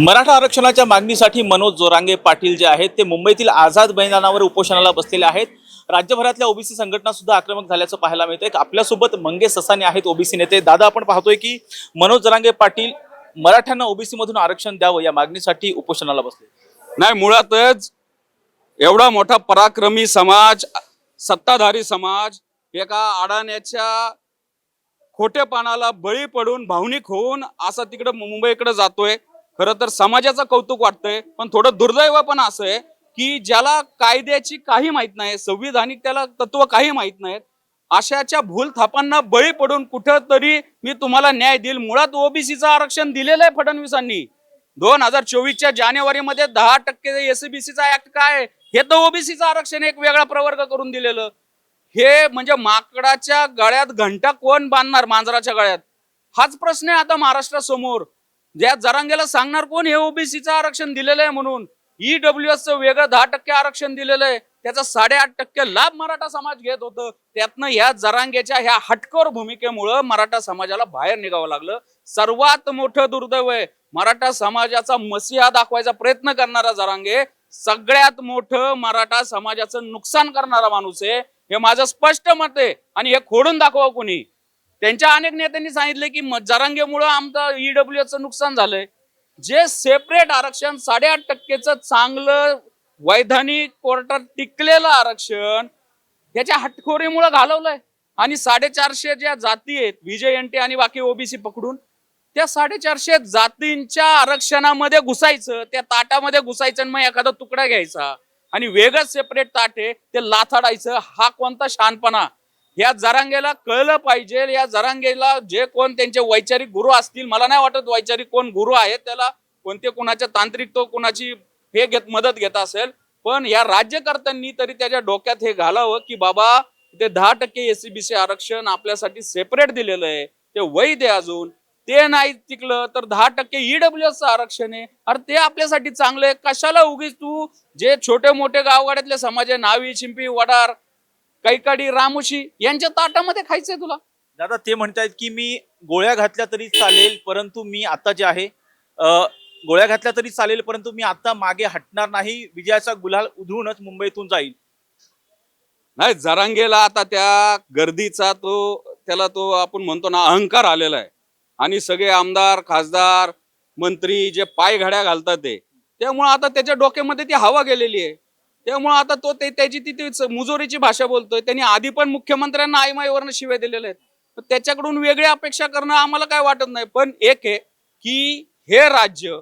मराठा आरक्षणाच्या मागणीसाठी मनोज जोरांगे पाटील जे आहेत ते मुंबईतील आझाद मैदानावर उपोषणाला बसलेले आहेत. राज्यभरातल्या ओबीसी संघटना सुद्धा आक्रमक झाल्याचं पाहायला मिळतंय. आपल्यासोबत मंगे ससाने आहेत ओबीसी नेते. दादा आपण पाहतोय की मनोज जोरांगे पाटील मराठ्यांना ओबीसी मधून आरक्षण द्यावं या मागणीसाठी उपोषणाला बसले. नाही मुळातच एवढा मोठा पराक्रमी समाज सत्ताधारी समाज एका अडाण्याच्या खोटेपणाला बळी पडून भावनिक होऊन असा तिकडं मुंबईकडे जातोय. खरं तर समाजाचं कौतुक वाटतंय पण थोडं दुर्दैव पण असं आहे की ज्याला कायद्याची काही माहीत नाही संविधानिक त्याला तत्व काही माहीत नाहीत अशाच्या भूल थापांना बळी पडून कुठं तरी मी तुम्हाला न्याय देईल. मुळात ओबीसीचं आरक्षण दिलेलं आहे फडणवीसांनी. दोन हजार चोवीसच्या जानेवारीमध्ये दहा टक्के एसबीसीचा ऍक्ट काय हे तर ओबीसीचं आरक्षण एक वेगळा प्रवर्ग करून दिलेलं. हे म्हणजे माकडाच्या गळ्यात घंटा कोण बांधणार मांजराच्या गळ्यात? हाच प्रश्न आहे आता महाराष्ट्रासमोर. ज्या जरांगेला सांगणार कोण? हे ओबीसीचं आरक्षण दिलेलं आहे म्हणून. ईडब्ल्यू च वेगळं दहा टक्के आरक्षण दिलेलं आहे. त्याचा साडेआठ टक्के लाभ मराठा समाज घेत होतं. त्यातनं ह्या जरांगेच्या ह्या हटकर भूमिकेमुळं मराठा समाजाला बाहेर निघावं लागलं. सर्वात मोठं दुर्दैव आहे मराठा समाजाचा मसिहा दाखवायचा प्रयत्न करणारा जरांगे सगळ्यात मोठं मराठा समाजाचं नुकसान करणारा माणूस आहे. हे माझं स्पष्ट मत आहे आणि हे खोडून दाखवा कोणी. त्यांच्या अनेक नेत्यांनी सांगितले की म- जरांगेमुळं आमचं ईडब्ल्यू चं नुकसान झालंय. जे सेपरेट आरक्षण साडेआठ टक्केचं चांगलं वैधानिक कोर्टात टिकलेलं आरक्षण याच्या हटखोरीमुळे घालवलंय. आणि साडेचारशे ज्या जाती आहेत विजय एनटी आणि बाकी ओबीसी पकडून त्या साडेचारशे जातींच्या आरक्षणामध्ये घुसायचं त्या ताटामध्ये घुसायचं आणि मग एखादा तुकडा घ्यायचा. आणि वेगळं सेपरेट ताट आहे ते लाथाडायचं. हा कोणता शहाणपणा. या जरांगेला कळलं पाहिजे. या जरांगेला जे कोण त्यांचे वैचारिक गुरु असतील मला नाही वाटत वैचारिक कोण गुरु आहेत त्याला कोणते कोणाच्या तांत्रिक तो कोणाची हे घेत मदत घेत असेल. पण या राज्यकर्त्यांनी तरी त्याच्या डोक्यात हे घालावं की बाबा ते दहा टक्के एसीबीसी आरक्षण आपल्यासाठी सेपरेट दिलेलं आहे. ते वैध आहे अजून. ते नाही टिकलं तर दहा टक्के ईडब्ल्यू चं आरक्षण आहे. अरे ते आपल्यासाठी चांगलं आहे. कशाला उगीच तू जे छोटे मोठे गावगाड्यातले समाज आहे नावी चिंपी वडार कैकाडी रामुशी यांच्या ताटामध्ये खायचंय तुला? दादा ते म्हणतायत की मी गोळ्या घातल्या तरी चालेल परंतु मी आता जे आहे अ, गोळ्या घातल्या तरी चालेल परंतु मी आता मागे हटणार नाही. विजयाचा गुलाल उधळूनच मुंबईतून जाईल. नाही जरांगेला आता त्या गर्दीचा तो त्याला तो आपण म्हणतो ना अहंकार आलेला आहे. आणि सगळे आमदार खासदार मंत्री जे पाय घड्या घालतात ते त्यामुळं आता त्याच्या डोक्यामध्ये ती हवा गेलेली आहे. त्यामुळं आता तो ते त्याची ती ती मुजोरीची भाषा बोलतोय. त्यांनी आधी पण मुख्यमंत्र्यांना आईमाईवरनं शिव्या दिलेल्या आहेत. त्याच्याकडून वेगळी अपेक्षा करणं आम्हाला काय वाटत नाही. पण एक आहे की हे राज्य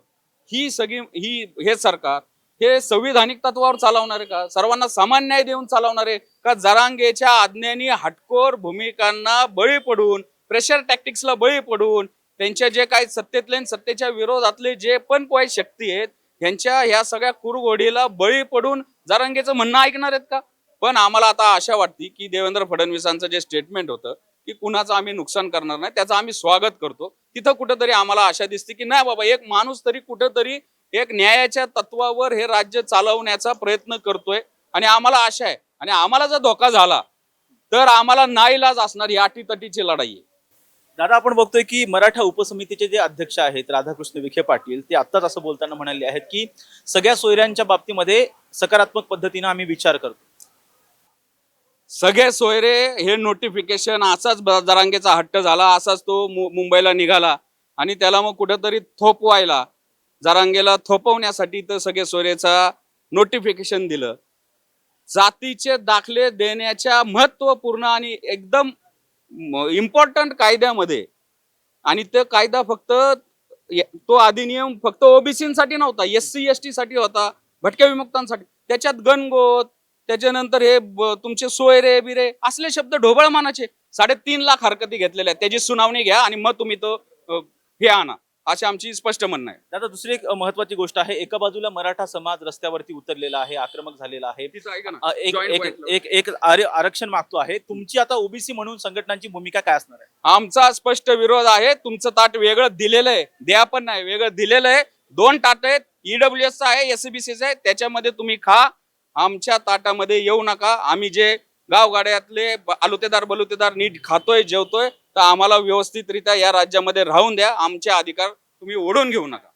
ही सगळी ही हे सरकार हे संविधानिक तत्वावर चालवणारे का? सर्वांना समान न्याय देऊन चालवणारे का? जरांगेच्या आज्ञेनी हटकोर भूमिकांना बळी पडून प्रेशर टॅक्टिक्सला बळी पडून त्यांच्या जे काही सत्तेतले सत्तेच्या विरोधातले जे पण काही शक्ती आहेत यांच्या ह्या सगळ्या कुरघोडीला बळी पडून जरांगेचं म्हणणं ऐकणार आहेत का? पण आम्हाला आता आशा वाटते की देवेंद्र फडणवीसांचं जे स्टेटमेंट होतं की कुणाचं आम्ही नुकसान करणार नाही त्याचं आम्ही स्वागत करतो. तिथं कुठंतरी आम्हाला आशा दिसते की नाही बाबा एक माणूस तरी कुठंतरी एक न्यायाच्या तत्वावर हे राज्य चालवण्याचा प्रयत्न करतोय आणि आम्हाला आशा आहे. आणि आम्हाला जर धोका झाला तर आम्हाला नाईलाज असणार ही अटीतटीची लढाई आहे. दादा आपण बघतोय की मराठा उपसमितीचे जे अध्यक्ष आहेत राधाकृष्ण विखे पाटील ते आत्ताच असं बोलताना म्हणाले आहेत की सगळ्या सोयऱ्यांच्या बाबतीमध्ये सकारात्मक पद्धतीने आम्ही विचार करतो. सगळे सोयरे हे नोटिफिकेशन असाच जरांगेचा हट्ट झाला असाच तो मु- मुंबईला निघाला आणि त्याला मग कुठेतरी थोपवायला जरांगेला थोपवण्यासाठी तर सगळे सोयरेचा नोटिफिकेशन दिलं. जातीचे दाखले देण्याच्या महत्त्वपूर्ण आणि एकदम इम्पॉर्टंट कायद्यामध्ये. आणि तो कायदा फक्त तो अधिनियम फक्त ओबीसीसाठी नव्हता एस सी एस टी साठी होता भटक्या विमुक्तांसाठी. त्याच्यात गणगोत त्याच्यानंतर हे तुमचे सोयरे बिरे असले शब्द ढोबळ मानाचे साडेतीन लाख हरकती घेतलेल्या आहेत. त्याची सुनावणी घ्या आणि मग तुम्ही तो हे आणा. अशी आमची स्पष्ट म्हणणं आहे. दादा दुसरी एक महत्वाची गोष्ट आहे. एका बाजूला मराठा समाज रस्त्यावरती उतरलेला आहे आक्रमक झालेला आहे. तिचं ऐका ना. अ, एक Joint एक point ला. एक एक आर- आरक्षण मागतो आहे. तुमची आता ओबीसी म्हणून संघटनांची भूमिका काय असणार आहे? आमचा स्पष्ट विरोध आहे. तुमचं ताट वेगळं दिलेलं आहे. द्या पण नाही वेगळं दिलेलं आहे. दोन ताट आहेत. ईडब्ल्यूएस आहे एसबीसीचं आहे. त्याच्यामध्ये तुम्ही खा. आमच्या ताटामध्ये येऊ नका. आम्ही जे गावगाड्यातले ब- आलुतेदार बलुतेदार नीट खातोय जेवतोय तर आम्हाला व्यवस्थितरित्या या राज्यामध्ये राहून द्या. आमचे अधिकार तुम्ही ओढून घेऊ नका.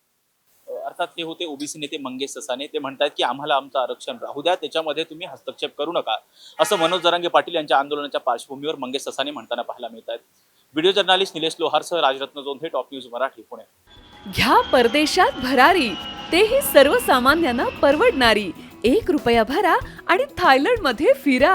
अर्थात हे होते ओबीसी नेते मंगेश ससाने. ते म्हणतात की आम्हाला आमचं आरक्षण राहू द्या. त्याच्यामध्ये तुम्ही हस्तक्षेप करू नका. असं मनोज जरांगे पाटील यांच्या आंदोलनाच्या पार्श्वभूमीवर मंगेश ससाने म्हणताना पाहायला मिळत आहेत व्हिडिओ जर्नालिस्ट निलेश लोहारसह राजरत्न जोंधे टॉप न्यूज मराठी पुणे. घ्या परदेशात भरारी. तेही सर्वसामान्यांना परवडणारी. एक रुपया भरा आणि थायलंडमध्ये फिरा.